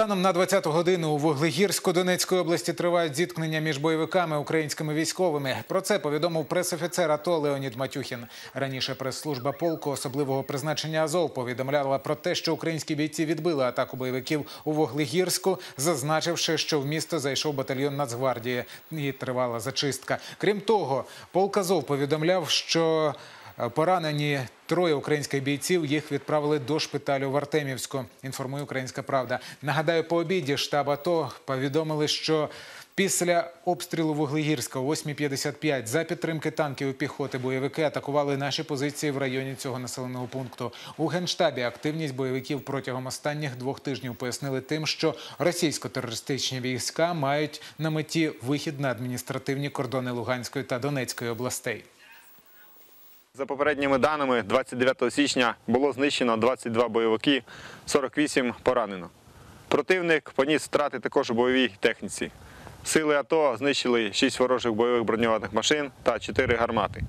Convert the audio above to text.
Станом на 20 годину у Вуглегірську-Донецької області тривають зіткнення між бойовиками українськими військовими. Про це повідомив пресофіцер АТО Леонід Матюхін. Раніше прес-служба полку особливого призначення Азов повідомляла про те, що українські бійці відбили атаку бойовиків у Вуглегірську, зазначивши, що в місто зайшов батальйон Нацгвардії і тривала зачистка. Крім того, полк Азов повідомляв, що Поранені троє українських бійців. Їх відправили до шпиталю в Артемівську. Інформує Українська Правда. Нагадаю, по обіді штаб АТО повідомили, що після обстрілу Вуглегірська о 8.55 за підтримки танків і піхоти бойовики атакували наші позиції в районі цього населеного пункту. У генштабі активність бойовиків протягом останніх двох тижнів пояснили тим, що російсько-терористичні війська мають на меті вихід на адміністративні кордони Луганської та Донецької областей. За попередніми даними, 29 січня було знищено 22 бойовики, 48 поранено. Противник поніс втрати також у бойовій техніці. Сили АТО знищили 6 ворожих бойових броньованих машин та 4 гармати.